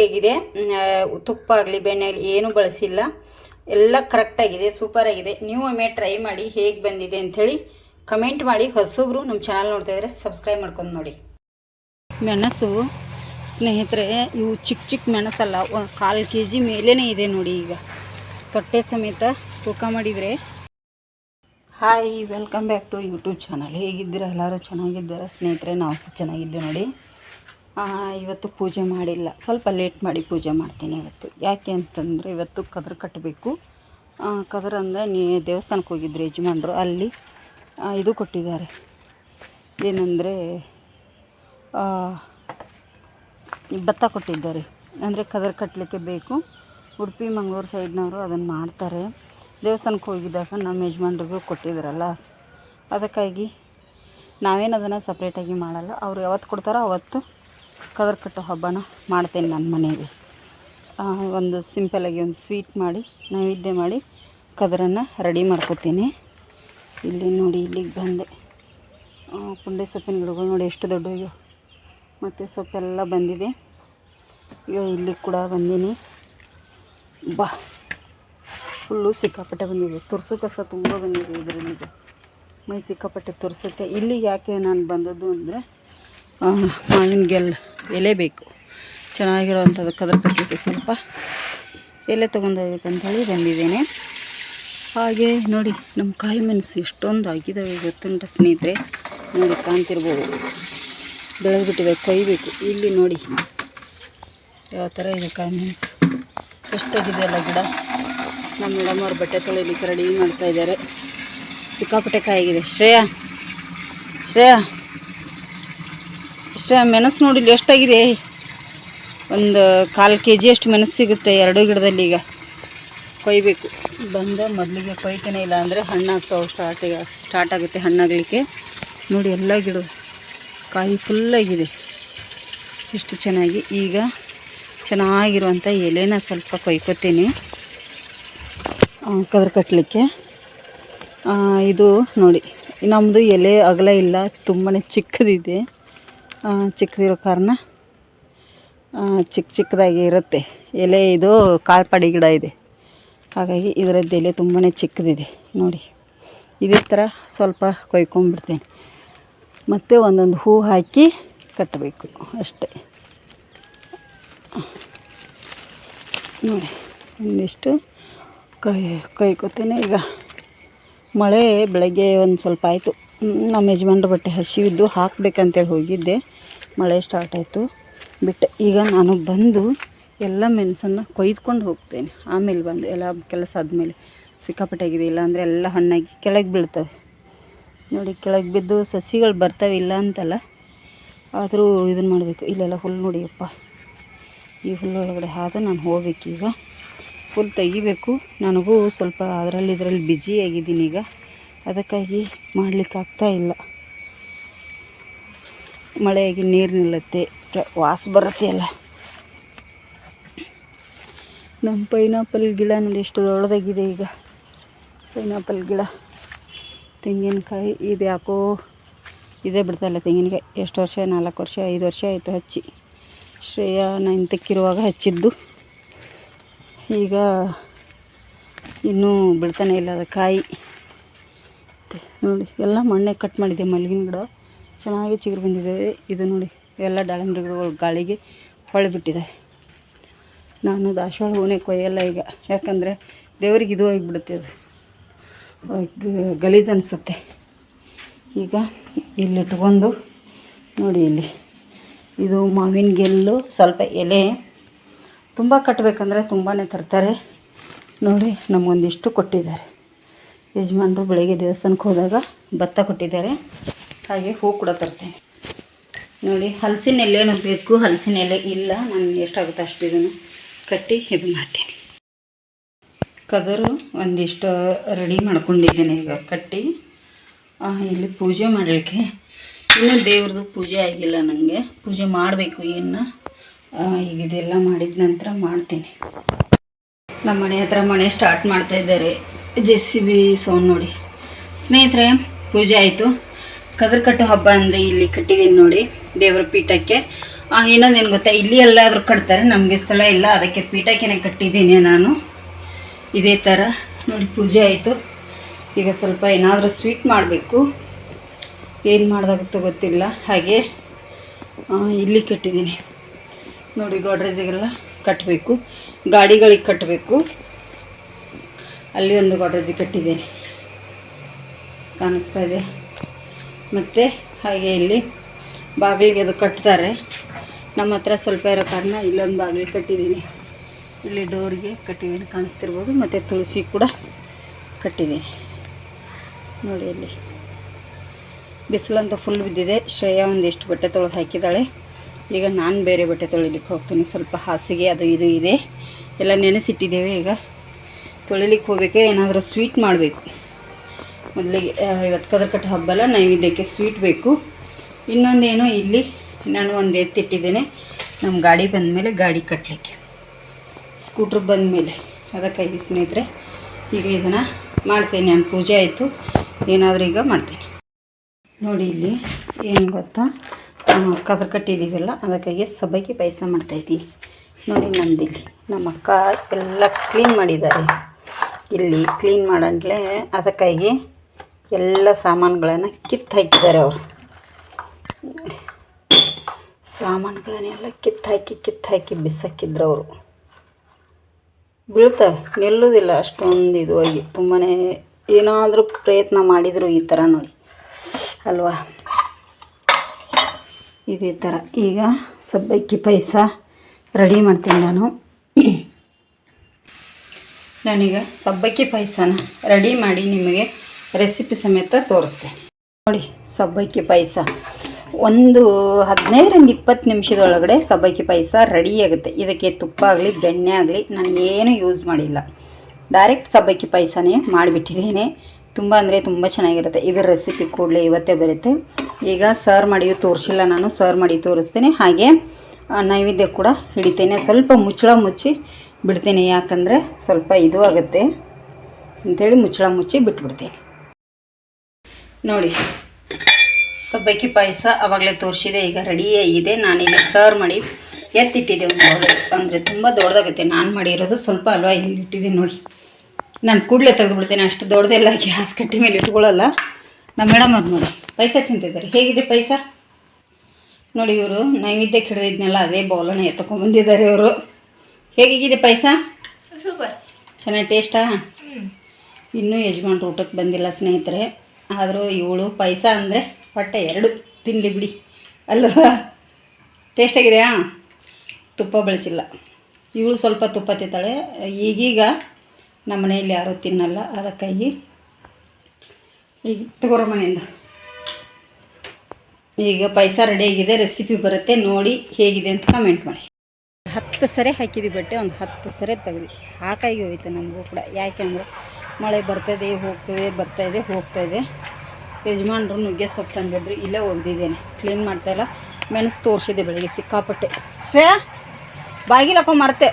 ಹೇಗಿದೆ? ತುಪ್ಪ ಆಗಲಿ ಬೆಣ್ಣೆ ಆಗಲಿ ಏನೂ ಬಳಸಿಲ್ಲ. ಎಲ್ಲ ಕರೆಕ್ಟಾಗಿದೆ ಸೂಪರ್ ಆಗಿದೆ. ನೀವು ಒಮ್ಮೆ ಟ್ರೈ ಮಾಡಿ ಹೇಗೆ ಬಂದಿದೆ ಅಂಥೇಳಿ ಕಮೆಂಟ್ ಮಾಡಿ. ಹೊಸಬ್ರು ನಮ್ಮ ಚಾನಲ್ ನೋಡ್ತಾ ಇದ್ರೆ ಸಬ್ಸ್ಕ್ರೈಬ್ ಮಾಡ್ಕೊಂಡು ನೋಡಿ. ಮೆಣಸು ಸ್ನೇಹಿತರೆ ಇವು ಚಿಕ್ಕ ಚಿಕ್ಕ ಮೆಣಸಲ್ಲ. ಕಾಲು ಕೆ ಜಿ ಮೇಲೇ ಇದೆ ನೋಡಿ ಈಗ. ತೊಟ್ಟೆ ಸಮೇತ ತೂಕ ಮಾಡಿದರೆ. Hi welcome back to YouTube channel ಹೇಗಿದ್ದೀರಾ? ಎಲ್ಲರೂ ಚೆನ್ನಾಗಿದ್ದಾರೆ? ಸ್ನೇಹಿತರೆ ನಾವು ಸಹ ಚೆನ್ನಾಗಿದ್ದೇವೆ ನೋಡಿ. ಇವತ್ತು ಪೂಜೆ ಮಾಡಿಲ್ಲ. ಸ್ವಲ್ಪ ಲೇಟ್ ಮಾಡಿ ಪೂಜೆ ಮಾಡ್ತೀನಿ ಇವತ್ತು. ಯಾಕೆ ಅಂತಂದರೆ ಇವತ್ತು ಕದ್ರ ಕಟ್ಟಬೇಕು ಕದ್ರ ಅಂದರೆ ನೀ ದೇವಸ್ಥಾನಕ್ಕೆ ಹೋಗಿದ್ರು ಯಜಮಾನ್ರು. ಅಲ್ಲಿ ಇದು ಕೊಟ್ಟಿದ್ದಾರೆ. ಏನಂದರೆ ಭತ್ತ ಕೊಟ್ಟಿದ್ದಾರೆ. ಅಂದರೆ ಕದರ್ ಕಟ್ಟಲಿಕ್ಕೆ ಬೇಕು. ಉಡುಪಿ, ಮಂಗಳೂರು ಸೈಡ್ನವರು ಅದನ್ನು ಮಾಡ್ತಾರೆ. ದೇವಸ್ಥಾನಕ್ಕೆ ಹೋಗಿದ್ದಾಗ ನಮ್ಮ ಯಜಮಾನ್ರಿಗೂ ಕೊಟ್ಟಿದ್ದಾರಲ್ಲ ಅದಕ್ಕಾಗಿ ನಾವೇನು ಅದನ್ನು ಸಪ್ರೇಟಾಗಿ ಮಾಡಲ್ಲ. ಅವ್ರು ಯಾವತ್ತು ಕೊಡ್ತಾರೋ ಅವತ್ತು ಕದರ್ ಕಟ್ಟೋ ಹಬ್ಬನ ಮಾಡ್ತೇನೆ ನನ್ನ ಮನೆಯಲ್ಲಿ ಒಂದು ಸಿಂಪಲಾಗಿ ಒಂದು ಸ್ವೀಟ್ ಮಾಡಿ, ನೈವೇದ್ಯ ಮಾಡಿ ಕದರನ್ನು ರೆಡಿ ಮಾಡ್ಕೊತೀನಿ. ಇಲ್ಲಿ ನೋಡಿ, ಇಲ್ಲಿಗೆ ಬಂದೆ. ಪುಂಡೆ ಸೊಪ್ಪಿನ ಗಿಡಗಳು ನೋಡಿ ಎಷ್ಟು ದೊಡ್ಡವು. ಮತ್ತು ಸೊಪ್ಪೆಲ್ಲ ಬಂದಿದೆ. ಈಗ ಇಲ್ಲಿ ಕೂಡ ಬಂದೀನಿ. ಬಾ. ಫುಲ್ಲು ಸಿಕ್ಕಾಪಟ್ಟೆ ಬಂದಿದೆ. ತುರ್ಸು ಕಸ ತುಂಬ ಬಂದಿದೆ ಇದರಲ್ಲಿ. ಮೈ ಸಿಕ್ಕಾಪಟ್ಟೆ ತುರ್ಸುತ್ತೆ ಇಲ್ಲಿ ಯಾಕೆ ನಾನು ಬಂದದ್ದು ಅಂದರೆ ಮಾವಿನ ಗೆಲ್ ಎಲೆ ಬೇಕು. ಚೆನ್ನಾಗಿರೋವಂಥದ್ದು ಕದ್ರ ಕಟ್ಟಲಿಕ್ಕೆ ಸ್ವಲ್ಪ ಎಲೆ ತೊಗೊಂಡೋಗ್ಬೇಕಂತೇಳಿ ಬಂದಿದ್ದೇನೆ. ಹಾಗೆ ನೋಡಿ, ನಮ್ಮ ಕಾಯಿ ಮೆಣಸು ಎಷ್ಟೊಂದು ಆಗಿದ್ದಾವೆ ಗೊತ್ತುಂಟ ಸ್ನೇಹಿತರೆ? ನೋಡಿ, ಕಾಣ್ತಿರ್ಬೋದು. ಬೆಳೆದ್ಬಿಟ್ಟಿದೆ, ಕೊಯ್ಬೇಕು. ಇಲ್ಲಿ ನೋಡಿ, ಯಾವ ಥರ ಇದೆ ಕಾಯಿ ಮೆಣಸು? ಎಷ್ಟಾಗಿದೆ ಅಲ್ಲ ಗಿಡ? ನಮ್ಮ ಮೇಡಮ್ ಅವ್ರ ಬಟ್ಟೆ ತೊಳೆಯಲಿಕ್ಕೆ ರೆಡಿ ಮಾಡ್ತಾಯಿದ್ದಾರೆ ಸಿಕ್ಕಾಪಟ್ಟೆ ಕಾಯಿಗಿದೆ ಶ್ರೇಯಾ ಶ್ರೇಯಾ. ಶ್ರೇಯಾ ಮೆಣಸು ನೋಡಿಲ್ಲ ಎಷ್ಟಾಗಿದೆ? ಒಂದು ಕಾಲು ಕೆ ಜಿ ಅಷ್ಟು ಮೆಣಸು ಸಿಗುತ್ತೆ ಎರಡು ಗಿಡದಲ್ಲಿ ಈಗ. ಕೊಯ್ಬೇಕು. ಬಂದ ಮೊದಲಿಗೆ ಕೊಯ್ತಾನೆ ಇಲ್ಲ ಅಂದರೆ ಹಣ್ಣಾಗ್ತಾವೆ ಸ್ಟಾರ್ಟಿಗೆ ಸ್ಟಾರ್ಟ್ ಆಗುತ್ತೆ ಹಣ್ಣಾಗಲಿಕ್ಕೆ. ನೋಡಿ ಎಲ್ಲ ಗಿಡ ಕಾಯಿ ಫುಲ್ಲಾಗಿದೆ ಇಷ್ಟು ಚೆನ್ನಾಗಿ. ಈಗ ಚೆನ್ನಾಗಿರುವಂಥ ಎಲೆನ ಸ್ವಲ್ಪ ಕೊಯ್ಕೊತೀನಿ. ಕದ್ರ ಕಟ್ಟಲಿಕ್ಕೆ ಇದು ನೋಡಿ ನಮ್ಮದು ಎಲೆ ಅಗಲ ಇಲ್ಲ ತುಂಬಾ ಚಿಕ್ಕದಿದೆ. ಚಿಕ್ಕದಿರೋ ಕಾರಣ ಚಿಕ್ಕ ಚಿಕ್ಕದಾಗಿ ಇರುತ್ತೆ. ಎಲೆ ಇದು ಕಾಳ್ಪಡಿ ಗಿಡ ಇದೆ. ಹಾಗಾಗಿ ಇದರದ್ದು ಎಲೆ ತುಂಬಾ ಚಿಕ್ಕದಿದೆ. ನೋಡಿ, ಇದೇ ಥರ ಸ್ವಲ್ಪ ಕೊಯ್ಕೊಂಡ್ಬಿಡ್ತೇನೆ. ಮತ್ತು ಒಂದೊಂದು ಹೂ ಹಾಕಿ ಕಟ್ಟಬೇಕು ಅಷ್ಟೇ. ನೋಡಿ, ಒಂದಿಷ್ಟು ಕೈ ಕೊಯ್ಕೊತೇನೆ ಈಗ ಮಳೆ ಬೆಳಗ್ಗೆ ಒಂದು ಸ್ವಲ್ಪ ಆಯಿತು. ನಮ್ಮ ಯಜಮಾನ್ರ ಬಟ್ಟೆ ಹಸಿವಿದ್ದು ಹಾಕ್ಬೇಕಂತೇಳಿ ಹೋಗಿದ್ದೆ. ಮಳೆ ಸ್ಟಾರ್ಟ್ ಆಯಿತು. ಬಿಟ್ಟು ಈಗ ನಾನು ಬಂದು ಎಲ್ಲ ಮೆಣಸನ್ನು ಕೊಯ್ದುಕೊಂಡು ಹೋಗ್ತೇನೆ. ಆಮೇಲೆ ಬಂದು ಎಲ್ಲ ಕೆಲಸ ಆದಮೇಲೆ ಸಿಕ್ಕಾಪಟ್ಟೆ ಆಗಿದೆ. ಇಲ್ಲ ಅಂದರೆ ಎಲ್ಲ ಹಣ್ಣಾಗಿ ಕೆಳಗೆ ಬೀಳ್ತವೆ. ನೋಡಿ, ಕೆಳಗೆ ಬಿದ್ದು ಸಸಿಗಳು ಬರ್ತವೆ ಇಲ್ಲ ಅಂತಲ್ಲ, ಆದರೂ ಇದನ್ನು ಮಾಡಬೇಕು. ಇಲ್ಲೆಲ್ಲ ಹುಲ್ಲು ನೋಡಿಯಪ್ಪ. ಈ ಹುಲ್ಲೊಳಗಡೆ ಆದ ನಾನು ಹೋಗ್ಬೇಕೀಗ. ಫುಲ್ ತೆಗಿಬೇಕು. ನನಗೂ ಸ್ವಲ್ಪ ಅದರಲ್ಲಿ ಇದರಲ್ಲಿ ಬಿಜಿ ಆಗಿದ್ದೀನಿ ಈಗ. ಅದಕ್ಕಾಗಿ ಮಾಡ್ಲಿಕ್ಕೆ ಆಗ್ತಾ ಇಲ್ಲ. ಮಳೆಯಾಗಿ ನೀರು ನಿಲ್ಲುತ್ತೆ ವಾಸ ಬರುತ್ತೆ ಅಲ್ಲ. ನಮ್ಮ ಪೈನಾಪಲ್ ಗಿಡ ನೋಡಿ ಎಷ್ಟು ದೊಡ್ಡದಾಗಿದೆ ಈಗ. ಪೈನಾಪಲ್ ಗಿಡ, ತೆಂಗಿನಕಾಯಿ, ಇದು ಯಾಕೋ ಇದೇ ಬಿಡ್ತಾಯಿಲ್ಲ ತೆಂಗಿನಕಾಯಿ. ಎಷ್ಟು ವರ್ಷ, ನಾಲ್ಕು ವರ್ಷ, ಐದು ವರ್ಷ ಆಯಿತು ಹಚ್ಚಿ. ಶ್ರೇಯ ಇಂತಕ್ಕಿರುವಾಗ ಹಚ್ಚಿದ್ದು. ಈಗ ಇನ್ನೂ ಬಿಡ್ತಾನೆ ಇಲ್ಲ ಅದು ಕಾಯಿ. ಮತ್ತೆ ನೋಡಿ, ಎಲ್ಲ ಮಣ್ಣೆ ಕಟ್ ಮಾಡಿದೆ ಮಲ್ಲಿಗಿನ ಗಿಡ. ಚೆನ್ನಾಗಿ ಚಿಗುರು ಬಂದಿದೆ. ಇದು ನೋಡಿ, ಎಲ್ಲ ದಾಳಿಂಬೆ ಗಿಡಗಳು ಗಾಳಿಗೆ ಹೊಳೆಬಿಟ್ಟಿದೆ. ನಾನು ದಾಸವಾಳ ಹೂನೇ ಕೊಯ್ಯಲ್ಲ ಈಗ. ಯಾಕಂದರೆ ದೇವರಿಗೆ ಇದು ಆಗಿಬಿಡುತ್ತೆ ಅದು. ಗಲೀಜು ಅನಿಸುತ್ತೆ. ಈಗ ಇಲ್ಲಿ ಇಟ್ಕೊಂಡು ನೋಡಿ ಇಲ್ಲಿ. ಇದು ಮಾವಿನ ಗೆಲ್ಲು, ಸ್ವಲ್ಪ ಎಲೆ. ತುಂಬ ಕಟ್ಟಬೇಕಂದ್ರೆ ತುಂಬಾ ತರ್ತಾರೆ. ನೋಡಿ, ನಮಗೊಂದಿಷ್ಟು ಕೊಟ್ಟಿದ್ದಾರೆ. ಯಜಮಾನರು ಬೆಳಗ್ಗೆ ದೇವಸ್ಥಾನಕ್ಕೆ ಹೋದಾಗ ಭತ್ತ ಕೊಟ್ಟಿದ್ದಾರೆ. ಹಾಗೆ ಹೂ ಕೂಡ ತರ್ತೇನೆ. ನೋಡಿ ಹಲಸಿನ ಎಲೆನೂ ಬೇಕು. ಹಲಸಿನ ಎಲೆ ಇಲ್ಲ. ನಾನು ಎಷ್ಟಾಗುತ್ತೆ ಅಷ್ಟು ಇದನ್ನು ಕಟ್ಟಿ ಇದು ಮಾಡ್ತೀನಿ. ಕದರು ಒಂದಿಷ್ಟು ರೆಡಿ ಮಾಡ್ಕೊಂಡಿದ್ದೇನೆ ಈಗ ಕಟ್ಟಿ. ಇಲ್ಲಿ ಪೂಜೆ ಮಾಡಲಿಕ್ಕೆ. ಇನ್ನೂ ದೇವ್ರದ್ದು ಪೂಜೆ ಆಗಿಲ್ಲ ನನಗೆ ಪೂಜೆ ಮಾಡಬೇಕು ಏನು ಈಗ ಇದೆಲ್ಲ ಮಾಡಿದ ನಂತರ ಮಾಡ್ತೀನಿ. ನಮ್ಮ ಮನೆ ಹತ್ರ ಮನೆ ಸ್ಟಾರ್ಟ್ ಮಾಡ್ತಾ ಇದ್ದಾರೆ. ಜೆ ಸಿ ಬಿ ಸೌಂಡ್ ನೋಡಿ. ಸ್ನೇಹಿತರೆ, ಪೂಜೆ ಆಯಿತು. ಕದ್ರ ಕಟ್ಟೋ ಹಬ್ಬ ಅಂದರೆ ಇಲ್ಲಿ ಕಟ್ಟಿದ್ದೀನಿ ನೋಡಿ, ದೇವರ ಪೀಠಕ್ಕೆ. ಇನ್ನೊಂದೇನು ಗೊತ್ತಾ? ಇಲ್ಲಿ ಎಲ್ಲಾದರೂ ಕಟ್ತಾರೆ, ನಮಗೆ ಸ್ಥಳ ಇಲ್ಲ, ಅದಕ್ಕೆ ಪೀಠಕ್ಕೆ ಕಟ್ಟಿದ್ದೀನಿ ನಾನು. ಇದೇ ಥರ ನೋಡಿ, ಪೂಜೆ ಆಯಿತು. ಈಗ ಸ್ವಲ್ಪ ಏನಾದರೂ ಸ್ವೀಟ್ ಮಾಡಬೇಕು. ಏನು ಮಾಡೋದಾಗುತ್ತೋ ಗೊತ್ತಿಲ್ಲ. ಹಾಗೆ ಇಲ್ಲಿ ಕಟ್ಟಿದ್ದೀನಿ ನೋಡಿ ಗೋಡ್ರೇಜಿಗೆಲ್ಲ ಕಟ್ಟಬೇಕು ಗಾಡಿಗಳಿಗೆ ಕಟ್ಟಬೇಕು ಅಲ್ಲಿ ಒಂದು ಗೋಡ್ರೇಜ್ ಕಟ್ಟಿದ್ದೇನೆ. ಕಾಣಿಸ್ತಾ ಇದೆ. ಮತ್ತು ಹಾಗೆ ಇಲ್ಲಿ ಬಾಗಿಲಿಗೆ ಅದು ಕಟ್ತಾರೆ. ನಮ್ಮ ಹತ್ರ ಸ್ವಲ್ಪ ಇರೋ ಕಾರಣ ಇಲ್ಲೊಂದು ಬಾಗಿಲು ಕಟ್ಟಿದ್ದೀನಿ. ಇಲ್ಲಿ ಡೋರಿಗೆ ಕಟ್ಟಿದ್ದೀನಿ, ಕಾಣಿಸ್ತಿರ್ಬೋದು. ಮತ್ತು ತುಳಸಿ ಕೂಡ ಕಟ್ಟಿದ್ದೀನಿ. ನೋಡಿ ಅಲ್ಲಿ ಬಿಸಿಲಂತ ಫುಲ್ ಬಿದ್ದಿದೆ. ಶ್ರೇಯಾ ಒಂದಿಷ್ಟು ಬಟ್ಟೆ ತೊಳೆದು ಹಾಕಿದ್ದಾಳೆ. ಈಗ ನಾನು ಬೇರೆ ಬಟ್ಟೆ ತೊಳಿಲಿಕ್ಕೆ ಹೋಗ್ತೀನಿ. ಸ್ವಲ್ಪ ಹಾಸಿಗೆ ಅದು ಇದು ಇದೆ. ಎಲ್ಲ ನೆನೆಸಿಟ್ಟಿದ್ದೇವೆ ಈಗ. ತೊಳಿಲಿಕ್ಕೆ ಹೋಗಬೇಕೆ ಏನಾದರೂ ಸ್ವೀಟ್ ಮಾಡಬೇಕು. ಮೊದಲಿಗೆ ಇವತ್ತು ಕದರ್ಕಟ್ಟು ಹಬ್ಬಲ್ಲ, ನೈವೇದ್ಯಕ್ಕೆ ಸ್ವೀಟ್ ಬೇಕು. ಇನ್ನೊಂದೇನು ಇಲ್ಲಿ, ನಾನು ಒಂದು ಎತ್ತಿಟ್ಟಿದ್ದೇನೆ. ನಮ್ಮ ಗಾಡಿ ಬಂದಮೇಲೆ ಗಾಡಿ ಕಟ್ಟಲಿಕ್ಕೆ ಸ್ಕೂಟ್ರ್ ಬಂದಮೇಲೆ, ಅದಕ್ಕಾಗಿ ಸ್ನೇಹಿತರೆ, ಈಗ ಇದನ್ನು ಮಾಡ್ತೇನೆ. ನಾನು ಪೂಜೆ ಆಯಿತು, ಏನಾದರೂ ಈಗ ಮಾಡ್ತೇನೆ. ನೋಡಿ ಇಲ್ಲಿ, ಏನು ಗೊತ್ತಾ? ಕದರ್ ಕಟ್ಟಿದ್ದೀವಲ್ಲ ಅದಕ್ಕಾಗಿ ಸಬ್ಬಕ್ಕಿ ಪಾಯಸ ಮಾಡ್ತಾಯಿದ್ದೀನಿ ನೋಡಿ ನಂದಿಲ್ಲಿ, ನಮ್ಮ ಅಕ್ಕ ಎಲ್ಲ ಕ್ಲೀನ್ ಮಾಡಿದ್ದಾರೆ. ಇಲ್ಲಿ ಕ್ಲೀನ್ ಮಾಡಂಟ್ಲೆ ಅದಕ್ಕಾಗಿ ಎಲ್ಲ ಸಾಮಾನುಗಳನ್ನು ಕಿತ್ತು ಹಾಕಿದ್ದಾರೆ ಅವರು. ಸಾಮಾನುಗಳನ್ನೆಲ್ಲ ಕಿತ್ತು ಹಾಕಿ ಕಿತ್ತು ಹಾಕಿ ಬಿಸಾಕಿದ್ರು ಅವರು. ಬೀಳ್ತವೆ, ನಿಲ್ಲೋದಿಲ್ಲ ಅಷ್ಟೊಂದು ಇದು ಆಗಿ ತುಂಬಾ ಏನಾದರೂ ಪ್ರಯತ್ನ ಮಾಡಿದರು ಈ ಥರ ನೋಡಿ. ಅಲ್ವಾ? ಇದೇ ಥರ ಈಗ ಸಬ್ಬಕ್ಕಿ ಪಾಯಸ ರೆಡಿ ಮಾಡ್ತೀನಿ ನಾನು. ನಾನೀಗ ಸಬ್ಬಕ್ಕಿ ಪಾಯಸನ ರೆಡಿ ಮಾಡಿ ನಿಮಗೆ ರೆಸಿಪಿ ಸಮೇತ ತೋರಿಸ್ತೇನೆ. ನೋಡಿ, ಸಬ್ಬಕ್ಕಿ ಪಾಯಸ. ಒಂದು ಹದಿನೈದರಿಂದ ಇಪ್ಪತ್ತು ನಿಮಿಷದೊಳಗಡೆ ಸಬ್ಬಕ್ಕಿ ಪಾಯಸ ರೆಡಿ ಆಗುತ್ತೆ. ಇದಕ್ಕೆ ತುಪ್ಪ ಆಗಲಿ, ಬೆಣ್ಣೆ ಆಗಲಿ, ನಾನು ಏನು ಯೂಸ್ ಮಾಡಿಲ್ಲ. ಡೈರೆಕ್ಟ್ ಸಬ್ಬಕ್ಕಿ ಪಾಯಸನೇ ಮಾಡಿಬಿಟ್ಟಿದ್ದೀನಿ. ತುಂಬ ಅಂದರೆ ತುಂಬ ಚೆನ್ನಾಗಿರುತ್ತೆ. ಇದರ ರೆಸಿಪಿ ಕೂಡಲೇ ಇವತ್ತೇ ಬರುತ್ತೆ. ಈಗ ಸರ್ ಮಾಡಿಯೂ ತೋರಿಸಿಲ್ಲ ನಾನು. ಸರ್ ಮಾಡಿ ತೋರಿಸ್ತೇನೆ. ಹಾಗೆ ನೈವೇದ್ಯ ಕೂಡ ಹಿಡಿತೇನೆ. ಸ್ವಲ್ಪ ಮುಚ್ಚಳ ಮುಚ್ಚಿ ಬಿಡ್ತೇನೆ. ಯಾಕಂದರೆ ಸ್ವಲ್ಪ ಇದು ಆಗುತ್ತೆ. ಅಂಥೇಳಿ ಮುಚ್ಚಳ ಮುಚ್ಚಿ ಬಿಟ್ಬಿಡ್ತೀನಿ. ನೋಡಿ, ಸಬ್ಬಕ್ಕಿ ಪಾಯಸ ಆವಾಗಲೇ ತೋರಿಸಿದೆ. ಈಗ ರೆಡಿ ಆಗಿದೆ ನಾನೀಗ ಸರ್ವ್ ಮಾಡಿ ಎತ್ತಿಟ್ಟಿದ್ದೆ ಒಂದು ಬೌಲ್ ಅಂದರೆ ತುಂಬ ದೊಡ್ಡದಾಗುತ್ತೆ. ನಾನು ಮಾಡಿರೋದು ಸ್ವಲ್ಪ ಅಲ್ವಾ ಇಲ್ಲಿ ಇಟ್ಟಿದ್ದೀನಿ ನೋಡಿ. ನಾನು ಕೂಡಲೇ ತೆಗೆದುಬಿಡ್ತೇನೆ. ಅಷ್ಟು ದೊಡ್ಡದೆಲ್ಲ ಗ್ಯಾಸ್ ಕಟ್ಟಿ ಮೇಲೆ ಇಟ್ಕೊಳ್ಳಲ್ಲ. ನಮ್ಮ ಮೇಡಮ್ ಅದು ನೋಡಿ ಪೈಸ ತಿಂತಿದ್ದಾರೆ. ಹೇಗಿದೆ ಪೈಸ ನೋಡಿ ಇವರು ನೈವೇದ್ಯಕ್ಕೆ ಹಿಡಿದಿದ್ನಲ್ಲ ಅದೇ ಬೌಲನ್ನ ಎತ್ಕೊಂಡ್ಬಂದಿದ್ದಾರೆ ಇವರು. ಹೇಗಿದೆ ಪಾಯಸ? ಚೆನ್ನಾಗಿ ಟೇಸ್ಟಾ? ಇನ್ನೂ ಯಜಮಾನ್ರು ಊಟಕ್ಕೆ ಬಂದಿಲ್ಲ ಸ್ನೇಹಿತರೆ. ಆದರೂ ಇವಳು ಪಾಯಸ ಅಂದರೆ ಹೊಟ್ಟೆ ಎರಡು. ತಿನ್ನಲಿ ಬಿಡಿ. ಅಲ್ವಾ? ಟೇಸ್ಟಾಗಿದೆಯಾ? ತುಪ್ಪ ಬಳಸಿಲ್ಲ. ಇವಳು ಸ್ವಲ್ಪ ತುಪ್ಪ ತಿಂತಾಳೆ. ಈಗೀಗ ನಮ್ಮ ಮನೆಯಲ್ಲಿ ಯಾರೂ ತಿನ್ನಲ್ಲ. ಅದಕ್ಕಾಗಿ ಈಗ ತಗೋರ ಮನೆಯಿಂದ. ಈಗ ಪಾಯಸ ರೆಡಿ ಆಗಿದೆ. ರೆಸಿಪಿ ಬರುತ್ತೆ. ನೋಡಿ ಹೇಗಿದೆ ಅಂತ ಕಮೆಂಟ್ ಮಾಡಿ. ಹತ್ತು ಸರಿ ಹಾಕಿದ್ವಿ ಬಟ್ಟೆ, ಒಂದು ಹತ್ತು ಸರಿ ತೆಗ್ದು ಸಾಕಾಗಿ ಹೋಯ್ತು ನಮಗೂ ಕೂಡ. ಯಾಕೆಂದರೆ ಮಳೆ ಬರ್ತದೆ, ಹೋಗ್ತದೆ ಬರ್ತಾಯಿದೆ ಹೋಗ್ತಾಯಿದೆ ಯಜಮಾನ್ರು ನುಗ್ಗೆ ಸೊಪ್ಪು ತಂದಿದ್ರು, ಇಲ್ಲೇ ಒಗ್ದಿದ್ದೇನೆ. ಕ್ಲೀನ್ ಮಾಡ್ತಾಯಿಲ್ಲ ಮೆಣಸು ತೋರಿಸಿದೆ ಬೆಳಗ್ಗೆ, ಸಿಕ್ಕಾಪಟ್ಟೆ. ಶ್ರೇಯಾ, ಬಾಗಿಲು ಹಾಕೋ ಮರ್ತೆ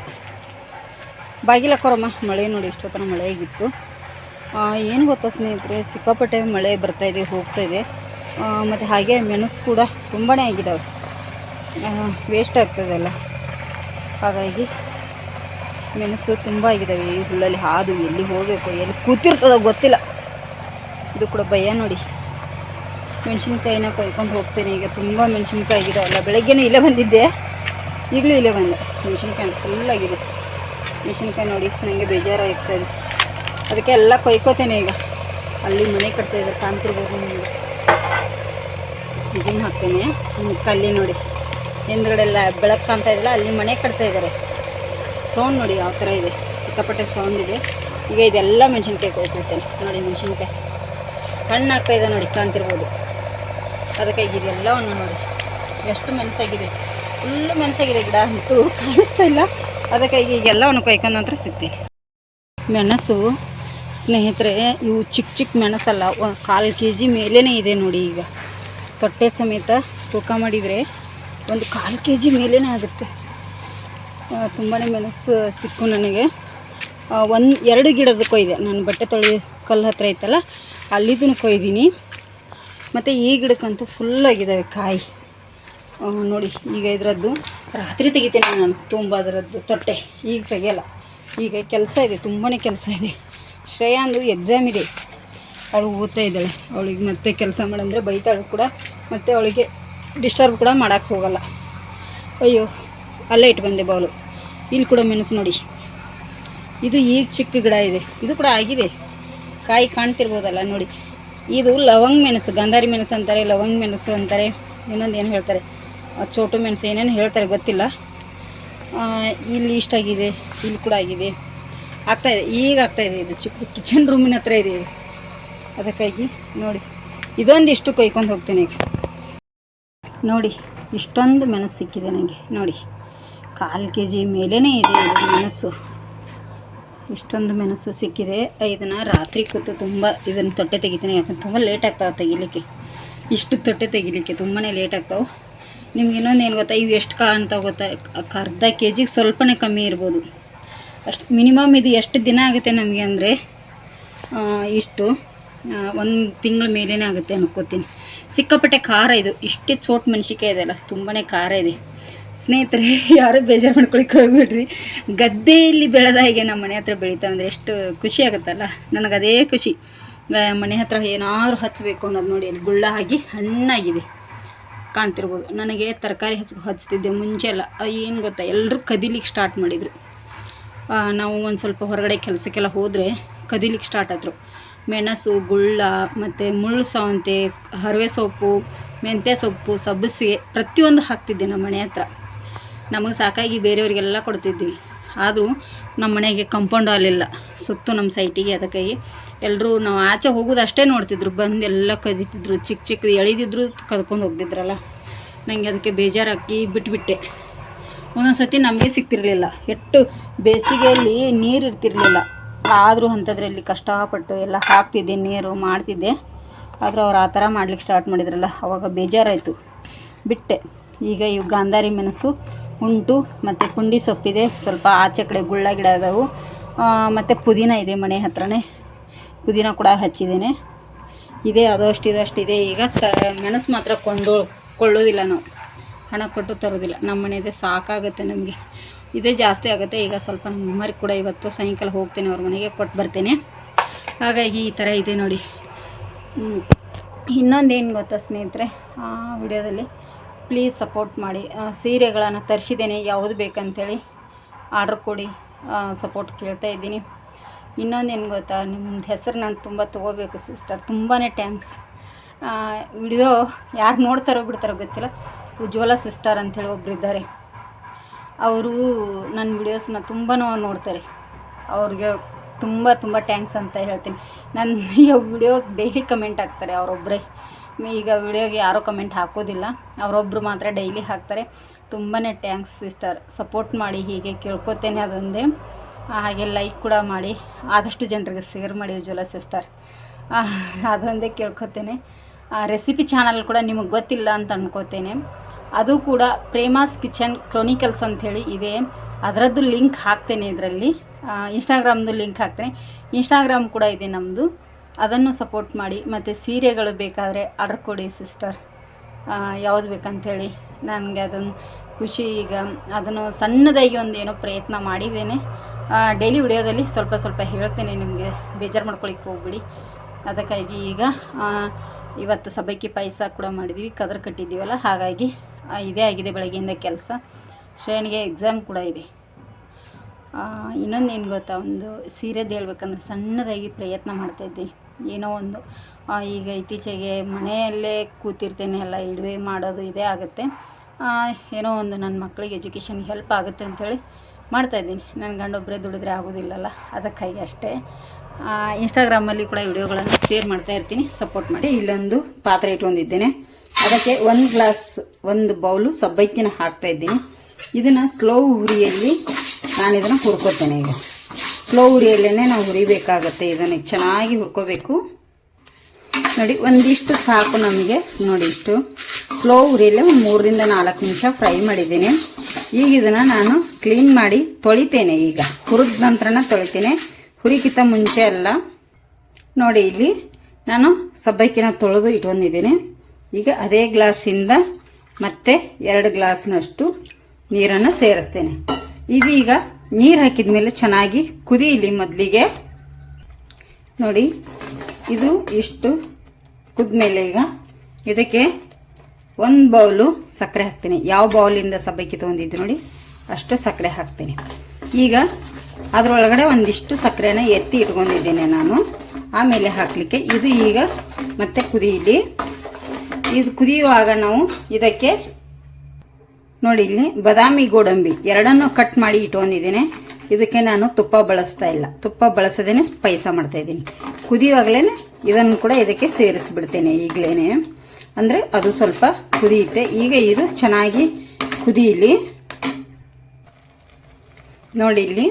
ಬಾಗಿಲು ಹಾಕೋರಮ್ಮ ಮಳೆ ನೋಡಿ ಇಷ್ಟೊತ್ತನ ಮಳೆ ಆಗಿತ್ತು. ಏನು ಗೊತ್ತಾ ಸ್ನೇಹಿತರೆ, ಸಿಕ್ಕಾಪಟ್ಟೆ ಮಳೆ ಬರ್ತಾಯಿದೆ ಹೋಗ್ತಾಯಿದೆ ಮತ್ತು ಹಾಗೆ ಮೆಣಸು ಕೂಡ ತುಂಬಾ ಆಗಿದ್ದಾವೆ ವೇಸ್ಟ್ ಆಗ್ತದಲ್ಲ. ಹಾಗಾಗಿ ಮೆಣಸು ತುಂಬ ಆಗಿದ್ದಾವೆ ಈ ಹುಳ್ಳಲ್ಲಿ ಹಾದು ಎಲ್ಲಿ ಹೋಗಬೇಕು, ಎಲ್ಲಿ ಕೂತಿರ್ತದೋ ಗೊತ್ತಿಲ್ಲ. ಇದು ಕೂಡ ಭಯ ನೋಡಿ. ಮೆಣಸಿನ್ಕಾಯಿನ ಕೊಯ್ಕೊಂಡು ಹೋಗ್ತೇನೆ. ಈಗ ತುಂಬ ಮೆಣಸಿನ್ಕಾಯಿ ಆಗಿದಾವಲ್ಲ ಬೆಳಗ್ಗೆನೇ ಇಲ್ಲೇ ಬಂದಿದ್ದೆ. ಈಗಲೂ ಇಲ್ಲೇ ಬಂದೆ. ಮೆಣಸಿನ್ಕಾಯಿ ಫುಲ್ ಆಗಿದೆ. ಮೆಣಸಿನ್ಕಾಯಿ ನೋಡಿ ನನಗೆ ಬೇಜಾರಾಗ್ತದೆ ಅದಕ್ಕೆ ಎಲ್ಲ ಕೊಯ್ಕೋತೇನೆ ಈಗ. ಅಲ್ಲಿ ಮನೆ ಕಟ್ತಾ ಇದ್ದಾರೆ. ಕಾಂತಿರ್ಬೋದು ನಿಮಗೆ ಇದನ್ನು ಹಾಕ್ತೇನೆ. ಕಲ್ಲಿ ನೋಡಿ. ಹಿಂದ್ಗಡೆ ಎಲ್ಲ ಬೆಳಕು ಕಾಣ್ತಾ ಇದ್ದಿಲ್ಲ ಅಲ್ಲಿ ಮನೆ ಕಟ್ತಾ ಇದ್ದಾರೆ ಸೌಂಡ್ ನೋಡಿ ಯಾವ ಥರ ಇದೆ. ಸಿಕ್ಕಾಪಟ್ಟೆ ಸೌಂಡ್ ಇದೆ. ಈಗ ಇದೆಲ್ಲ ಮೆಣಸಿನ್ಕಾಯಿ ಕೊಯ್ಕೊಳ್ತೇನೆ ನೋಡಿ ಮೆಣಸಿನ್ಕಾಯಿ. ಹಣ್ಣು ಆಗ್ತಾ ಇದೆ ನೋಡಿ, ಕಾಣ್ತಿರ್ಬೋದು. ಅದಕ್ಕೆ ಈಗ ಇದೆಲ್ಲವನ್ನು ನೋಡಿ. ಎಷ್ಟು ಮೆಣಸಾಗಿದೆ. ಫುಲ್ಲು ಮೆಣಸಾಗಿದೆ ಗಿಡ. ಅಂತೂ ಕಾಣಿಸ್ತಾ ಇಲ್ಲ. ಅದಕ್ಕೆ ಈಗ ಈಗೆಲ್ಲವನ್ನು ಕೊಯ್ಕೊಂಡ ನಂತರ ಸಿಗ್ತೀನಿ. ಮೆಣಸು, ಸ್ನೇಹಿತರೆ, ಇವು ಚಿಕ್ಕ ಚಿಕ್ಕ ಮೆಣಸಲ್ಲ. ಕಾಲು ಕೆ ಜಿ ಮೇಲೇ ಇದೆ ನೋಡಿ ಈಗ. ತೊಟ್ಟೆ ಸಮೇತ ತೂಕ ಮಾಡಿದರೆ ಒಂದು ಕಾಲು ಕೆ ಜಿ ಮೇಲೇ ಆಗುತ್ತೆ ತುಂಬಾ ಮೆಣಸು ಸಿಕ್ಕು ನನಗೆ. ಒಂದು ಎರಡು ಗಿಡದ ಕೊಯ್ದೆ. ನಾನು ಬಟ್ಟೆ ತೊಳೆ ಕಲ್ಲು ಹತ್ರ ಐತಲ್ಲ ಅಲ್ಲಿದ್ದನ್ನು ಕೊಯ್ದೀನಿ. ಮತ್ತು ಈ ಗಿಡಕ್ಕಂತೂ ಫುಲ್ಲಾಗಿದ್ದಾವೆ ಕಾಯಿ. ನೋಡಿ, ಈಗ ಇದರದ್ದು ರಾತ್ರಿ ತೆಗಿತೇನೆ ನಾನು ತುಂಬ ಅದರದ್ದು ತೊಟ್ಟೆ. ಈಗ ತೆಗಿಯಲ್ಲ. ಈಗ ಕೆಲಸ ಇದೆ ತುಂಬಾ ಕೆಲಸ ಇದೆ. ಶ್ರೇಯಾಂದು ಎಕ್ಸಾಮ್ ಇದೆ. ಅವಳು ಓದ್ತಾ ಇದ್ದಾಳೆ. ಅವಳಿಗೆ ಮತ್ತೆ ಕೆಲಸ ಮಾಡಂದರೆ ಬೈತಾಳು ಕೂಡ. ಮತ್ತು ಅವಳಿಗೆ ಡಿಸ್ಟರ್ಬ್ ಕೂಡ ಮಾಡೋಕ್ಕೆ ಹೋಗಲ್ಲ. ಅಯ್ಯೋ, ಅಲ್ಲೇ ಇಟ್ಟು ಬಂದೆ ಬೌಲು. ಇಲ್ಲಿ ಕೂಡ ಮೆಣಸು ನೋಡಿ. ಇದು ಈಗ ಚಿಕ್ಕ ಗಿಡ ಇದೆ. ಇದು ಕೂಡ ಆಗಿದೆ. ಕಾಯಿ ಕಾಣ್ತಿರ್ಬೋದಲ್ಲ ನೋಡಿ. ಇದು ಲವಂಗ್ ಮೆಣಸು, ಗಂಧಾರಿ ಮೆಣಸು ಅಂತಾರೆ, ಲವಂಗ್ ಮೆಣಸು ಅಂತಾರೆ. ಇನ್ನೊಂದು ಏನು ಹೇಳ್ತಾರೆ? ಚೋಟು ಮೆಣಸು ಏನೇನು ಹೇಳ್ತಾರೆ ಗೊತ್ತಿಲ್ಲ. ಇಲ್ಲಿ ಇಷ್ಟಾಗಿದೆ ಇಲ್ಲಿ ಕೂಡ ಆಗಿದೆ. ಆಗ್ತಾಯಿದೆ ಈಗ ಆಗ್ತಾಯಿದೆ ಇದು ಚಿಕ್ಕ ಕಿಚನ್ ರೂಮಿನ ಹತ್ರ ಇದೆ ಇದು. ಅದಕ್ಕಾಗಿ ನೋಡಿ. ಇದೊಂದಿಷ್ಟು ಕೊಯ್ಕೊಂಡು ಹೋಗ್ತೀನಿ ಈಗ. ನೋಡಿ, ಇಷ್ಟೊಂದು ಮೆಣಸು ಸಿಕ್ಕಿದೆ ನನಗೆ. ನೋಡಿ, ಕಾಲು ಕೆ ಜಿ ಮೇಲೇ ಇದೆ ಮೆಣಸು ಇಷ್ಟೊಂದು ಮೆಣಸು ಸಿಕ್ಕಿದೆ. ಇದನ್ನು ರಾತ್ರಿ ಕೂತು ತುಂಬ ಇದನ್ನು ತೊಟ್ಟೆ ತೆಗಿತೀನಿ, ಯಾಕಂದ್ರೆ ತುಂಬ ಲೇಟ್ ಆಗ್ತಾವೆ ತೆಗಿಲಿಕ್ಕೆ. ಇಷ್ಟು ತೊಟ್ಟೆ ತೆಗಿಲಿಕ್ಕೆ ತುಂಬಾ ಲೇಟ್ ಆಗ್ತಾವೆ. ನಿಮ್ಗೆ ಇನ್ನೊಂದು ಏನು ಗೊತ್ತಾ? ಇವು ಎಷ್ಟು ಕಾಣ್ತಾವೆ ಗೊತ್ತಾ? ಅರ್ಧ ಕೆ ಜಿಗೆ ಸ್ವಲ್ಪನೇ ಕಮ್ಮಿ ಇರ್ಬೋದು. ಅಷ್ಟು ಮಿನಿಮಮ್ ಇದು ಎಷ್ಟು ದಿನ ಆಗುತ್ತೆ ನಮಗೆ ಅಂದರೆ ಇಷ್ಟು. ಒಂದು ತಿಂಗಳ ಮೇಲೇ ಆಗುತ್ತೆ ಅನ್ಕೋತೀನಿ ಸಿಕ್ಕಾಪಟ್ಟೆ ಖಾರ ಇದು. ಇಷ್ಟೇ ಚೋಟ್ ಮೆಣಸಿಕಾಯಿ ಇದೆಯಲ್ಲ ತುಂಬಾ ಖಾರ ಇದೆ. ಸ್ನೇಹಿತರೆ, ಯಾರು ಬೇಜಾರು ಮಾಡ್ಕೊಳಿಕ್ಕೆ ಹೋಗ್ಬಿಡ್ರಿ. ಗದ್ದೆಯಲ್ಲಿ ಬೆಳೆದ ಹೀಗೆ ನಮ್ಮ ಮನೆ ಹತ್ರ ಬೆಳೀತಾ ಅಂದರೆ ಎಷ್ಟು ಖುಷಿ ಆಗುತ್ತಲ್ಲ. ನನಗೆ ಅದೇ ಖುಷಿ. ಮನೆ ಹತ್ರ ಏನಾದರೂ ಹಚ್ಚಬೇಕು ಅನ್ನೋದು ನೋಡಿ, ಅಲ್ಲಿ ಗುಳ್ಳ ಆಗಿ ಹಣ್ಣಾಗಿದೆ. ಕಾಣ್ತಿರ್ಬೋದು. ನನಗೆ ತರಕಾರಿ ಹಚ್ಚ ಹಚ್ತಿದ್ದೆ ಮುಂಚೆ ಅಲ್ಲ. ಏನು ಗೊತ್ತಾ ಎಲ್ಲರೂ ಕದಿಲಿಕ್ಕೆ ಸ್ಟಾರ್ಟ್ ಮಾಡಿದರು. ನಾವು ಒಂದು ಸ್ವಲ್ಪ ಹೊರಗಡೆ ಕೆಲಸಕ್ಕೆಲ್ಲ ಹೋದರೆ ಕದಿಲಿಕ್ಕೆ ಸ್ಟಾರ್ಟ್ ಆದರು. ಮೆಣಸು, ಗುಳ್ಳ, ಮತ್ತು ಮುಳ್ಳು ಸವಂತೆ ಹರವೆ ಸೊಪ್ಪು, ಮೆಂತ್ಯ ಸೊಪ್ಪು, ಸಬ್ಬಸಿಗೆ ಪ್ರತಿಯೊಂದು ಹಾಕ್ತಿದ್ದೆ ನಮ್ಮ ಮನೆ ಹತ್ರ. ನಮಗೆ ಸಾಕಾಗಿ ಬೇರೆಯವರಿಗೆಲ್ಲ ಕೊಡ್ತಿದ್ವಿ. ಆದರೂ ನಮ್ಮ ಮನೆಗೆ ಕಂಪೌಂಡ್ ಇಲ್ಲ. ಸುತ್ತು ನಮ್ಮ ಸೈಟಿಗೆ ಅದಕ್ಕಾಗಿ ಎಲ್ಲರೂ ನಾವು ಆಚೆ ಹೋಗೋದು ಅಷ್ಟೇ ನೋಡ್ತಿದ್ರು. ಬಂದು ಎಲ್ಲ ಕದೀತಿದ್ರು. ಚಿಕ್ಕ ಚಿಕ್ಕ ಎಳಿದಿದ್ರು ಕದ್ಕೊಂಡು ಹೋಗ್ತಿದ್ರಲ್ಲ. ನನಗೆ ಅದಕ್ಕೆ ಬೇಜಾರಾಕಿ ಬಿಟ್ಬಿಟ್ಟೆ. ಒಂದೊಂದು ಸತಿ ನಮಗೆ ಸಿಗ್ತಿರಲಿಲ್ಲ. ಎಷ್ಟು ಬೇಸಿಗೆಯಲ್ಲಿ ನೀರು ಇರ್ತಿರ್ಲಿಲ್ಲ. ಆದರೂ ಅಂಥದ್ರಲ್ಲಿ ಕಷ್ಟಪಟ್ಟು ಎಲ್ಲ ಹಾಕ್ತಿದ್ದೆ, ನೀರು ಮಾಡ್ತಿದ್ದೆ. ಆದರೂ ಅವ್ರು ಆ ಥರ ಮಾಡ್ಲಿಕ್ಕೆ ಸ್ಟಾರ್ಟ್ ಮಾಡಿದ್ರಲ್ಲ, ಅವಾಗ ಬೇಜಾರಾಯಿತು. ಬಿಟ್ಟೆ. ಈಗ ಇವು ಗಾಂಧಾರಿ ಮೆಣಸು, ಉಂಟು ಮತ್ತು ಪುಂಡಿ ಸೊಪ್ಪಿದೆ, ಸ್ವಲ್ಪ ಆಚೆ ಕಡೆ ಗುಳ್ಳ ಗಿಡ ಅದಾವು ಮತ್ತು ಪುದೀನ ಇದೆ ಮನೆ ಹತ್ರನೇ. ಪುದೀನ ಕೂಡ ಹಚ್ಚಿದ್ದೇನೆ. ಇದೆ ಅದಷ್ಟು ಇದಷ್ಟಿದೆ ಈಗ ಸ, ಮೆಣಸು ಮಾತ್ರ ಕೊಂಡು, ಕೊಳ್ಳೋದಿಲ್ಲ ನಾವು. ಹಣ ಕೊಟ್ಟು ತರೋದಿಲ್ಲ. ನಮ್ಮ ಮನೆಯದೇ ಸಾಕಾಗುತ್ತೆ ನಮಗೆ. ಇದೇ ಜಾಸ್ತಿ ಆಗುತ್ತೆ. ಈಗ ಸ್ವಲ್ಪ ನಮ್ಮ ಕೂಡ ಇವತ್ತು ಸಾಯಂಕಾಲ ಹೋಗ್ತೇನೆ ಅವ್ರ ಮನೆಗೆ ಕೊಟ್ಟು ಬರ್ತೇನೆ. ಹಾಗಾಗಿ ಈ ಥರ ಇದೆ ನೋಡಿ. ಇನ್ನೊಂದೇನು ಗೊತ್ತಾ ಸ್ನೇಹಿತರೆ, ಆ ವಿಡಿಯೋದಲ್ಲಿ ಪ್ಲೀಸ್ ಸಪೋರ್ಟ್ ಮಾಡಿ. ಸೀರೆಗಳನ್ನು ತರಿಸಿದ್ದೇನೆ, ಯಾವುದು ಬೇಕಂತೇಳಿ. ಆರ್ಡ್ರ್ ಕೊಡಿ. ಸಪೋರ್ಟ್ ಕೇಳ್ತಾ ಇದ್ದೀನಿ. ಇನ್ನೊಂದೇನು ಗೊತ್ತಾ ನಿಮ್ಮದು ಹೆಸರು ನಾನು ತುಂಬ ತೊಗೋಬೇಕು ಸಿಸ್ಟರ್ ತುಂಬಾ ಟ್ಯಾಂಕ್ಸ್ ವಿಡಿಯೋ ಯಾರು ನೋಡ್ತಾರೋ ಬಿಡ್ತಾರೋ ಗೊತ್ತಿಲ್ಲ. ಉಜ್ವಲ ಸಿಸ್ಟರ್ ಅಂಥೇಳಿ ಒಬ್ರು ಇದ್ದಾರೆ ಅವರು ನನ್ನ ವಿಡಿಯೋಸ್ನ ತುಂಬ ನೋಡ್ತಾರೆ. ಅವ್ರಿಗೆ ತುಂಬ ತುಂಬ ಟ್ಯಾಂಕ್ಸ್ ಅಂತ ಹೇಳ್ತೀನಿ. ನನ್ನ ಈ ವಿಡಿಯೋ ಡೈಲಿ ಕಮೆಂಟ್ ಹಾಕ್ತಾರೆ ಅವರೊಬ್ಬರೇ ಈಗ ವಿಡಿಯೋಗೆ ಯಾರೂ ಕಮೆಂಟ್ ಹಾಕೋದಿಲ್ಲ. ಅವರೊಬ್ಬರು ಮಾತ್ರ ಡೈಲಿ ಹಾಕ್ತಾರೆ. ತುಂಬಾ ಟ್ಯಾಂಕ್ಸ್ ಸಿಸ್ಟರ್ ಸಪೋರ್ಟ್ ಮಾಡಿ, ಹೀಗೆ ಕೇಳ್ಕೊತೇನೆ ಅದೊಂದೇ. ಹಾಗೆ ಲೈಕ್ ಕೂಡ ಮಾಡಿ. ಆದಷ್ಟು ಜನರಿಗೆ ಶೇರ್ ಮಾಡಿ ಉಜ್ವಲ ಸಿಸ್ಟರ್ ಅದೊಂದೇ ಕೇಳ್ಕೊತೇನೆ. ರೆಸಿಪಿ ಚಾನಲ್ ಕೂಡ ನಿಮಗೆ ಗೊತ್ತಿಲ್ಲ ಅಂತ ಅನ್ಕೋತೇನೆ. ಅದು ಕೂಡ ಪ್ರೇಮಾಸ್ ಕಿಚನ್ ಕ್ರೋನಿಕಲ್ಸ್ ಅಂಥೇಳಿ ಇದೆ. ಅದರದ್ದು ಲಿಂಕ್ ಹಾಕ್ತೇನೆ ಇದರಲ್ಲಿ. ಇನ್ಸ್ಟಾಗ್ರಾಮ್ದು ಲಿಂಕ್ ಹಾಕ್ತೇನೆ. ಇನ್ಸ್ಟಾಗ್ರಾಮ್ ಕೂಡ ಇದೆ ನಮ್ಮದು ಅದನ್ನು ಸಪೋರ್ಟ್ ಮಾಡಿ. ಮತ್ತು ಸೀರೆಗಳು ಬೇಕಾದರೆ ಆರ್ಡರ್ ಕೊಡಿ ಸಿಸ್ಟರ್. ಯಾವುದು ಬೇಕಂಥೇಳಿ. ನನಗೆ ಅದೊಂದು ಖುಷಿ. ಈಗ ಅದನ್ನು ಸಣ್ಣದಾಗಿ ಒಂದು ಏನೋ ಪ್ರಯತ್ನ ಮಾಡಿದ್ದೇನೆ. ಡೈಲಿ ವಿಡಿಯೋದಲ್ಲಿ ಸ್ವಲ್ಪ ಸ್ವಲ್ಪ ಹೇಳ್ತೇನೆ ನಿಮಗೆ. ಬೇಜಾರು ಮಾಡ್ಕೊಳಿಕ್ಕೆ ಹೋಗ್ಬಿಡಿ. ಅದಕ್ಕಾಗಿ ಈಗ ಇವತ್ತು ಸಬ್ಬಕ್ಕಿ ಪಾಯಸ ಕೂಡ ಮಾಡಿದ್ವಿ. ಕದ್ರ ಕಟ್ಟಿದ್ದೀವಲ್ಲ, ಹಾಗಾಗಿ ಇದೇ ಆಗಿದೆ ಬೆಳಗ್ಗೆಯಿಂದ ಕೆಲಸ. ಶ್ರೇಣಿಗೆ ಎಕ್ಸಾಮ್ ಕೂಡ ಇದೆ. ಇನ್ನೊಂದು ಏನು ಗೊತ್ತಾ, ಒಂದು ಸೀರೆದು ಹೇಳ್ಬೇಕಂದ್ರೆ ಸಣ್ಣದಾಗಿ ಪ್ರಯತ್ನ ಮಾಡ್ತಾಯಿದ್ದೆ ಏನೋ ಒಂದು ಈಗ ಇತ್ತೀಚೆಗೆ ಮನೆಯಲ್ಲೇ ಕೂತಿರ್ತೇನೆ ಎಲ್ಲ, ಇಡುವೆ ಮಾಡೋದು ಇದೇ ಆಗುತ್ತೆ. ಏನೋ ಒಂದು ನನ್ನ ಮಕ್ಕಳಿಗೆ ಎಜುಕೇಷನ್ ಹೆಲ್ಪ್ ಆಗುತ್ತೆ ಅಂಥೇಳಿ ಮಾಡ್ತಾಯಿದ್ದೀನಿ ನನ್ನ ಗಂಡೊಬ್ಬರೇ ದುಡಿದ್ರೆ ಆಗೋದಿಲ್ಲಲ್ಲ, ಅದಕ್ಕಾಗಿ ಅಷ್ಟೇ. ಇನ್ಸ್ಟಾಗ್ರಾಮಲ್ಲಿ ಕೂಡ ವಿಡಿಯೋಗಳನ್ನು ಶೇರ್ ಮಾಡ್ತಾ ಇರ್ತೀನಿ ಸಪೋರ್ಟ್ ಮಾಡಿ. ಇಲ್ಲೊಂದು ಪಾತ್ರೆ ಇಟ್ಕೊಂಡಿದ್ದೇನೆ. ಅದಕ್ಕೆ ಒಂದು ಗ್ಲಾಸ್, ಒಂದು ಬೌಲು ಸಬ್ಬಕ್ಕಿನ ಹಾಕ್ತಾ ಇದ್ದೀನಿ. ಇದನ್ನು ಸ್ಲೋ ಹುರಿಯಲ್ಲಿ ನಾನು ಇದನ್ನು ಹುರ್ಕೋತೇನೆ ಈಗ. ಸ್ಲೋ ಹುರಿಯಲ್ಲೇ ನಾವು ಹುರಿಬೇಕಾಗತ್ತೆ. ಇದನ್ನು ಚೆನ್ನಾಗಿ ಹುರ್ಕೋಬೇಕು. ನೋಡಿ, ಒಂದಿಷ್ಟು ಸಾಕು ನಮಗೆ. ನೋಡಿ, ಇಷ್ಟು. ಸ್ಲೋ ಉರಿಯಲ್ಲೇ ಒಂದು ಮೂರರಿಂದ ನಾಲ್ಕು ನಿಮಿಷ ಫ್ರೈ ಮಾಡಿದ್ದೀನಿ. ಈಗ ಇದನ್ನು ನಾನು ಕ್ಲೀನ್ ಮಾಡಿ ತೊಳಿತೇನೆ ಈಗ. ಹುರಿದ ನಂತರನ ತೊಳಿತೇನೆ. ಹುರಿಕಿತ ಮುಂಚೆ ಅಲ್ಲ. ನೋಡಿ, ಇಲ್ಲಿ ನಾನು ಸಬ್ಬಕ್ಕಿನ ತೊಳೆದು ಇಟ್ಕೊಂಡಿದ್ದೀನಿ. ಈಗ ಅದೇ ಗ್ಲಾಸಿಂದ ಮತ್ತೆ ಎರಡು ಗ್ಲಾಸ್ನಷ್ಟು ನೀರನ್ನು ಸೇರಿಸ್ತೇನೆ. ಇದೀಗ ನೀರು ಹಾಕಿದ ಮೇಲೆ ಚೆನ್ನಾಗಿ ಕುದಿಯಲಿ ಮೊದಲಿಗೆ. ನೋಡಿ, ಇದು ಇಷ್ಟು ಕುದ್ಮೇಲೆ ಈಗ ಇದಕ್ಕೆ ಒಂದು ಬೌಲು ಸಕ್ಕರೆ ಹಾಕ್ತೀನಿ. ಯಾವ ಬೌಲಿಂದ ಸಬ್ಬಕ್ಕಿ ತೊಗೊಂಡಿದ್ದು ನೋಡಿ, ಅಷ್ಟು ಸಕ್ಕರೆ ಹಾಕ್ತೀನಿ. ಈಗ ಅದರೊಳಗಡೆ ಒಂದಿಷ್ಟು ಸಕ್ಕರೆನ ಎತ್ತಿ ಇಟ್ಕೊಂಡಿದ್ದೇನೆ ನಾನು. ಆಮೇಲೆ ಹಾಕಲಿಕ್ಕೆ ಇದು ಈಗ ಮತ್ತೆ ಕುದಿಯಲಿ ಇದು ಕುದಿಯುವಾಗ ನಾವು ಇದಕ್ಕೆ ನೋಡಿ ಇಲ್ಲಿ ಬಾದಾಮಿ ಗೋಡಂಬಿ ಎರಡನ್ನೂ ಕಟ್ ಮಾಡಿ ಇಟ್ಕೊಂಡಿದ್ದೀನಿ. ಇದಕ್ಕೆ ನಾನು ತುಪ್ಪ ಬಳಸ್ತಾ ಇಲ್ಲ. ತುಪ್ಪ ಬಳಸದೇನೆ ಪಾಯಸ ಮಾಡ್ತಾ ಇದ್ದೀನಿ. ಕುದಿಯುವಾಗಲೇ ಇದನ್ನು ಕೂಡ ಇದಕ್ಕೆ ಸೇರಿಸ್ಬಿಡ್ತೇನೆ ಈಗಲೇ ಅಂದರೆ ಅದು ಸ್ವಲ್ಪ ಕುದಿಯುತ್ತೆ. ಈಗ ಇದು ಚೆನ್ನಾಗಿ ಕುದಿಯಲಿ. ನೋಡಿ ಇಲ್ಲಿ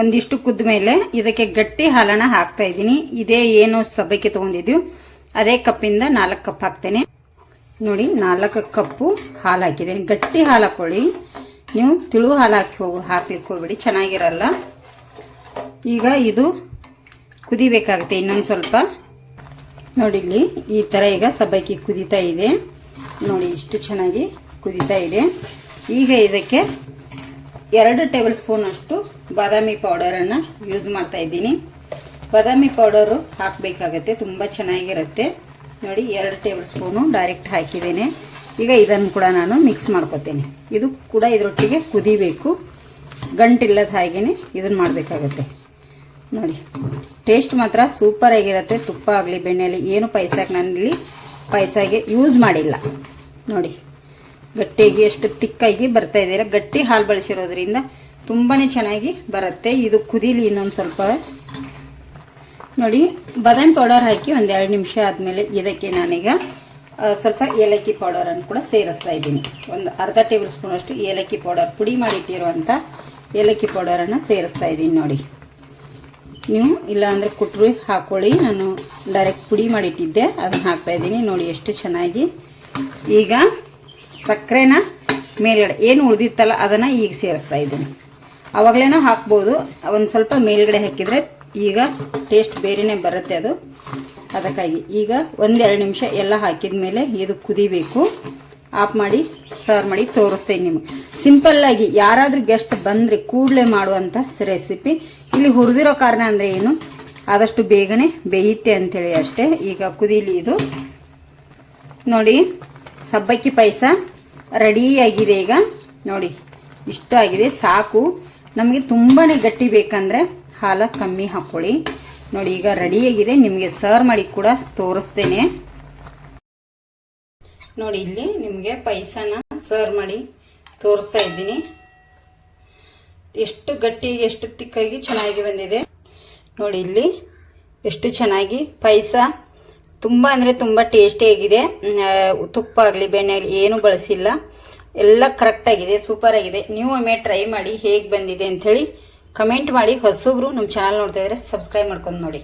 ಒಂದಿಷ್ಟು ಕುದ್ದ ಮೇಲೆ ಇದಕ್ಕೆ ಗಟ್ಟಿ ಹಾಲನ್ನು ಹಾಕ್ತಾ ಇದ್ದೀನಿ. ಇದೇ ಏನು ಸಬ್ಬಕ್ಕೆ ತೊಗೊಂಡಿದ್ದೀವಿ ಅದೇ ಕಪ್ಪಿಂದ ನಾಲ್ಕು ಕಪ್ ಹಾಕ್ತೇನೆ. ನೋಡಿ, ನಾಲ್ಕು ಕಪ್ಪು ಹಾಲು ಹಾಕಿದ್ದೀನಿ. ಗಟ್ಟಿ ಹಾಲು ಹಾಕೊಳ್ಳಿ. ನೀವು ತಿಳು ಹಾಲು ಹಾಕಿ ಹೋಗಿ ಹಾಕಲಿಕ್ಕೆ ಹೋಗ್ಬೇಡಿ ಚೆನ್ನಾಗಿರಲ್ಲ. ಈಗ ಇದು ಕುದಿಬೇಕಾಗುತ್ತೆ ಇನ್ನೊಂದು ಸ್ವಲ್ಪ. ನೋಡಿ ಇಲ್ಲಿ, ಈ ಥರ ಈಗ ಸಬ್ಬಕ್ಕಿ ಕುದೀತಾ ಇದೆ. ನೋಡಿ, ಇಷ್ಟು ಚೆನ್ನಾಗಿ ಕುದೀತಾ ಇದೆ. ಈಗ ಇದಕ್ಕೆ ಎರಡು ಟೇಬಲ್ ಸ್ಪೂನಷ್ಟು ಬಾದಾಮಿ ಪೌಡರನ್ನು ಯೂಸ್ ಮಾಡ್ತಾ ಇದ್ದೀನಿ. ಬಾದಾಮಿ ಪೌಡರು ಹಾಕಬೇಕಾಗತ್ತೆ, ತುಂಬ ಚೆನ್ನಾಗಿರುತ್ತೆ. ನೋಡಿ, ಎರಡು ಟೇಬಲ್ ಸ್ಪೂನು ಡೈರೆಕ್ಟ್ ಹಾಕಿದ್ದೇನೆ. ಈಗ ಇದನ್ನು ಕೂಡ ನಾನು ಮಿಕ್ಸ್ ಮಾಡ್ಕೊತೇನೆ. ಇದು ಕೂಡ ಇದರೊಟ್ಟಿಗೆ ಕುದಿಬೇಕು. ಗಂಟಿಲ್ಲದ ಹಾಗೆಯೇ ಇದನ್ನು ಮಾಡಬೇಕಾಗತ್ತೆ. ನೋಡಿ ಟೇಸ್ಟ್ ಮಾತ್ರ ಸೂಪರ್ ಆಗಿರುತ್ತೆ. ತುಪ್ಪ ಆಗಲಿ ಬೆಣ್ಣೆಯಲ್ಲಿ ಏನು ಪಾಯಸಕ್ಕೆ ನಾನಿಲ್ಲಿ ಪೈಸಾಗೆ ಯೂಸ್ ಮಾಡಿಲ್ಲ. ನೋಡಿ, ಗಟ್ಟಿಯಾಗಿ ಎಷ್ಟು ತಿಕ್ಕಾಗಿ ಬರ್ತಾ ಇದ್ದೀರಾ ಗಟ್ಟಿ ಹಾಲು ಬಳಸಿರೋದ್ರಿಂದ ತುಂಬಾ ಚೆನ್ನಾಗಿ ಬರುತ್ತೆ. ಇದು ಕುದೀಲಿ ಇನ್ನೊಂದು ಸ್ವಲ್ಪ ನೋಡಿ, ಬಾದಾಮಿ ಪೌಡರ್ ಹಾಕಿ ಒಂದೆರಡು ನಿಮಿಷ ಆದಮೇಲೆ ಇದಕ್ಕೆ ನಾನೀಗ ಸ್ವಲ್ಪ ಏಲಕ್ಕಿ ಪೌಡರನ್ನು ಕೂಡ ಸೇರಿಸ್ತಾ ಇದ್ದೀನಿ. ಒಂದು ಅರ್ಧ ಟೇಬಲ್ ಸ್ಪೂನ್ ಅಷ್ಟು ಏಲಕ್ಕಿ ಪೌಡರ್ ಪುಡಿ ಮಾಡಿಟ್ಟಿರುವಂಥ ಏಲಕ್ಕಿ ಪೌಡರನ್ನು ಸೇರಿಸ್ತಾ ಇದ್ದೀನಿ ನೋಡಿ. ನೀವು ಇಲ್ಲಾಂದರೆ ಕುಟ್ರು ಹಾಕ್ಕೊಳ್ಳಿ ನಾನು ಡೈರೆಕ್ಟ್ ಪುಡಿ ಮಾಡಿಟ್ಟಿದ್ದೆ. ಅದನ್ನು ಹಾಕ್ತಾ ಇದ್ದೀನಿ. ನೋಡಿ ಎಷ್ಟು ಚೆನ್ನಾಗಿ. ಈಗ ಸಕ್ಕರೆನ ಮೇಲ್ಗಡೆ, ಏನು ಉಳಿದಿತ್ತಲ್ಲ ಅದನ್ನು ಈಗ ಸೇರಿಸ್ತಾ ಇದ್ದೀನಿ. ಅವಾಗಲೇನೋ ಹಾಕ್ಬೋದು. ಒಂದು ಸ್ವಲ್ಪ ಮೇಲ್ಗಡೆ ಹಾಕಿದರೆ ಈಗ ಟೇಸ್ಟ್ ಬೇರೆನೇ ಬರುತ್ತೆ ಅದು. ಅದಕ್ಕಾಗಿ ಈಗ ಒಂದೆರಡು ನಿಮಿಷ ಎಲ್ಲ ಹಾಕಿದ ಮೇಲೆ ಇದು ಕುದಿಬೇಕು. ಆಫ್ ಮಾಡಿ ಸರ್ವ್ ಮಾಡಿ ತೋರಿಸ್ತೇನೆ ನಿಮಗೆ. ಸಿಂಪಲ್ಲಾಗಿ ಯಾರಾದರೂ ಗೆಸ್ಟ್ ಬಂದರೆ ಕೂಡಲೇ ಮಾಡುವಂಥ ರೆಸಿಪಿ ಇಲ್ಲಿ ಹುರಿದಿರೋ ಕಾರಣ ಅಂದರೆ ಏನು? ಆದಷ್ಟು ಬೇಗನೆ ಬೇಯುತ್ತೆ ಅಂಥೇಳಿ ಅಷ್ಟೇ. ಈಗ ಕುದೀಲಿ ಇದು. ನೋಡಿ, ಸಬ್ಬಕ್ಕಿ ಪಾಯಸ ರೆಡಿಯಾಗಿದೆ ಈಗ. ನೋಡಿ, ಇಷ್ಟ ಆಗಿದೆ, ಸಾಕು. ನಮಗೆ ತುಂಬಾ ಗಟ್ಟಿ ಬೇಕಂದರೆ ಹಾಲು ಕಮ್ಮಿ ಹಾಕ್ಕೊಳ್ಳಿ ನೋಡಿ, ಈಗ ರೆಡಿಯಾಗಿದೆ ನಿಮಗೆ ಸರ್ವ್ ಮಾಡಿ ಕೂಡ ತೋರಿಸ್ತೇನೆ. ನೋಡಿ, ಇಲ್ಲಿ ನಿಮಗೆ ಪೈಸಾನ ಸರ್ವ್ ಮಾಡಿ ತೋರಿಸ್ತಾ ಇದ್ದೀನಿ. ಎಷ್ಟು ಗಟ್ಟಿ, ಎಷ್ಟು ತಿಕ್ಕಾಗಿ ಚೆನ್ನಾಗಿ ಬಂದಿದೆ. ನೋಡಿ, ಇಲ್ಲಿ ಎಷ್ಟು ಚೆನ್ನಾಗಿ ಪಾಯಸ. ತುಂಬ ಅಂದರೆ ತುಂಬ ಟೇಸ್ಟಿಯಾಗಿದೆ ತುಪ್ಪ ಆಗಲಿ, ಬೆಣ್ಣೆ ಆಗಲಿ, ಏನೂ ಬಳಸಿಲ್ಲ. ಎಲ್ಲ ಕರೆಕ್ಟಾಗಿದೆ ಸೂಪರ್ ಆಗಿದೆ. ನೀವು ಒಮ್ಮೆ ಟ್ರೈ ಮಾಡಿ ಹೇಗೆ ಬಂದಿದೆ ಅಂಥೇಳಿ ಕಮೆಂಟ್ ಮಾಡಿ ಹೊಸಬ್ರು ನಮ್ಮ ಚಾನಲ್ ನೋಡ್ತಾ ಇದ್ರೆ ಸಬ್ಸ್ಕ್ರೈಬ್ ಮಾಡ್ಕೊಂಡು ನೋಡಿ.